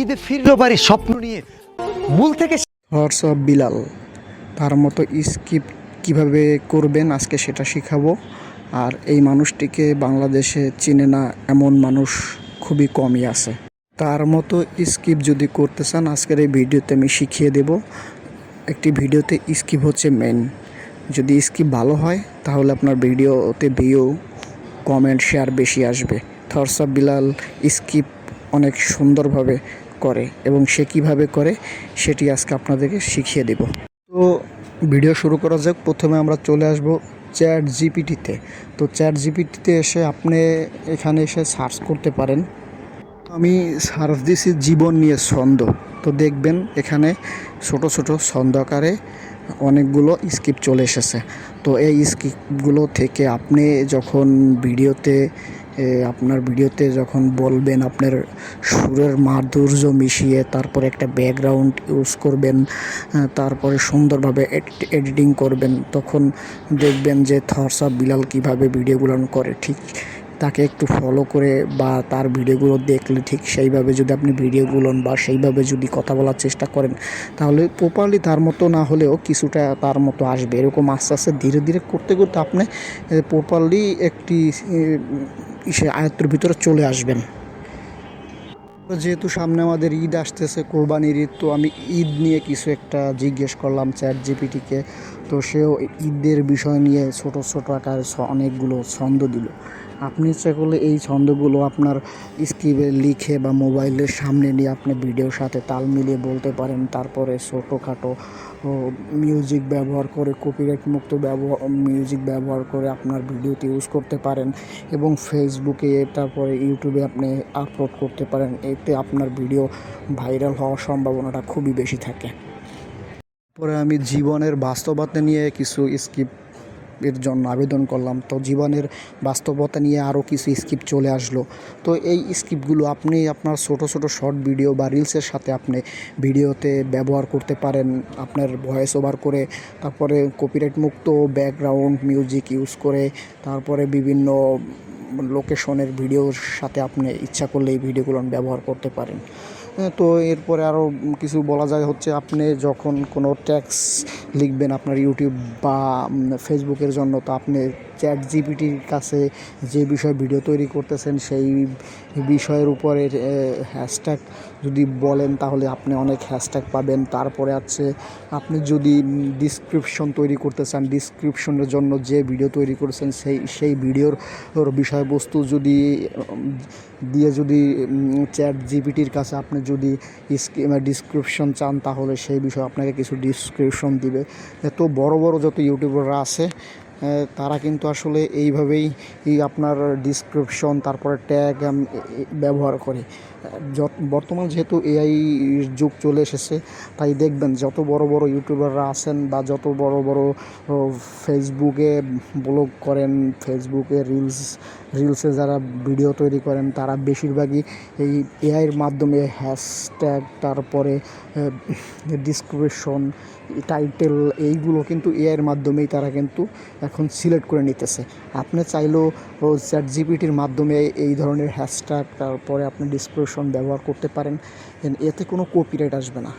ঈদে ফিরলো বাড়ির স্বপ্ন নিয়ে। মূল থেকে অফ বিলাল, তার মতো স্কিপ কীভাবে করবেন আজকে সেটা শিখাবো। আর এই মানুষটিকে বাংলাদেশে চিনে না এমন মানুষ খুবই কমই আছে। তার মতো স্কিপ যদি করতে চান, আজকের এই ভিডিওতে আমি শিখিয়ে দেব। একটি ভিডিওতে স্কিপ হচ্ছে মেন যদি স্কিপ ভালো হয়, তাহলে আপনার ভিডিওতে ভিউ কমেন্ট শেয়ার বেশি আসবে। থরস অফ বিলাল, স্কিপ অনেক সুন্দরভাবে করে এবং সে কীভাবে করে সেটি আজকে আপনাদেরকে শিখিয়ে দেব। তো ভিডিও শুরু করা যাক। প্রথমে আমরা চলে আসব চ্যাট জিপিটিতে। তো চ্যাট জিপিটিতে এসে আপনি এখানে এসে সার্চ করতে পারেন। আমি সার্চ দিছি জীবন নিয়ে ছন্দ। তো দেখবেন এখানে ছোট ছোট ছন্দ আকারে অনেকগুলো স্কিপ চলে এসেছে। তো এই স্কিপগুলো থেকে আপনি যখন ভিডিওতে আপনার ভিডিওতে যখন বলবেন আপনার সুরের মাধুর্য মিশিয়ে তারপরে একটা ব্যাকগ্রাউন্ড ইউজ করবেন তারপরে সুন্দরভাবে এডিটিং করবেন, তখন দেখবেন যে থরসা বিলাল কীভাবে ভিডিওগুলো করে। ঠিক তাকে একটু ফলো করে বা তার ভিডিওগুলো দেখলে ঠিক সেইভাবে যদি আপনি ভিডিওগুলো বা সেইভাবে যদি কথা বলার চেষ্টা করেন, তাহলে প্রপারলি তার মতো না হলেও কিছুটা তার মতো আসবে। এরকম আস্তে আস্তে ধীরে ধীরে করতে করতে আপনি প্রপারলি একটি আয়ত্তর আয়ত্তের ভিতরে চলে আসবেন। যেহেতু সামনে আমাদের ঈদ আসতেছে, কোরবানির ঈদ, তো আমি ঈদ নিয়ে কিছু একটা জিজ্ঞেস করলাম চ্যাট জিপিটিকে তো সেও ঈদের বিষয় নিয়ে ছোট ছোট আকার অনেকগুলো ছন্দ দিল। আপনি ইচ্ছা করলে এই ছন্দগুলো আপনার স্ক্রিপে লিখে বা মোবাইলের সামনে নিয়ে আপনি ভিডিওর সাথে তাল মিলিয়ে বলতে পারেন। তারপরে ছোটোখাটো মিউজিক ব্যবহার করে কপিরাইট মুক্ত ব্যবহার মিউজিক ব্যবহার করে আপনার ভিডিওতে ইউজ করতে পারেন এবং ফেসবুকে তারপরে ইউটিউবে আপনি আপলোড করতে পারেন। এতে আপনার ভিডিও ভাইরাল হওয়ার সম্ভাবনাটা খুবই বেশি থাকে। পরে আমি জীবনের বাস্তবতা নিয়ে কিছু স্কিপ এর জন্য আবেদন করলাম। তো জীবনের বাস্তবতা নিয়ে আরও কিছু স্কিপ চলে আসলো। তো এই স্কিপগুলো আপনি আপনার ছোট ছোট শর্ট ভিডিও বা রিলসের সাথে আপনি ভিডিওতে ব্যবহার করতে পারেন। আপনার ভয়েস ওভার করে, তারপরে কপিরাইট মুক্ত ব্যাকগ্রাউন্ড মিউজিক ইউজ করে, তারপরে বিভিন্ন লোকেশনের ভিডিওর সাথে আপনি ইচ্ছা করলে এই ভিডিওগুলো ব্যবহার করতে পারেন। তো এরপরে আরও কিছু বলা যায় হচ্ছে আপনি যখন কোনো ট্যাক্স লিখবেন আপনার ইউটিউব বা ফেসবুকের জন্য, তো আপনি চ্যাট জিপিটির কাছে যে বিষয়ে ভিডিও তৈরি করতেছেন, সেই বিষয়ের উপরে হ্যাশট্যাগ যদি বলেন তাহলে আপনি অনেক হ্যাশট্যাগ পাবেন। তারপরে আছে, আপনি যদি ডিসক্রিপশন তৈরি করতে চান ডিসক্রিপশনের জন্য যে ভিডিও তৈরি করেছেন, সেই সেই ভিডিওর ওর বিষয়বস্তু যদি, দিয়ে যদি চ্যাট জিপিটির কাছে আপনি যদি ডিসক্রিপশন চান, তাহলে সেই বিষয়ে আপনাকে কিছু ডিসক্রিপশন দিবে। এত বড় বড় যত ইউটিউবাররা আছে তারা কিন্তু আসলে এইভাবেই আপনার ডিসক্রিপশন তারপরে ট্যাগ ব্যবহার করে। বর্তমান যেহেতু এআই যুগ চলে এসেছে, তাই দেখবেন যত বড় বড় ইউটিউবাররা আছেন বা যত বড় বড় ফেসবুকে ব্লগ করেন ফেসবুকে রিলস রিলসে যারা ভিডিও তৈরি করেন, তারা বেশিরভাগই এই এআইয়ের মাধ্যমে হ্যাশট্যাগ তারপরে ডিসক্রিপশন টাইটেল এইগুলো কিন্তু এআইয়ের মাধ্যমেই তারা কিন্তু এখন সিলেক্ট করে নিতেছে। আপনি চাইলেও চ্যাট জিপিটির মাধ্যমে এই ধরনের হ্যাশট্যাগ তারপরে আপনি ডিসক্রিপশন ব্যবহার করতে পারেন। এতে কোনো কপিরাইট আসবে না।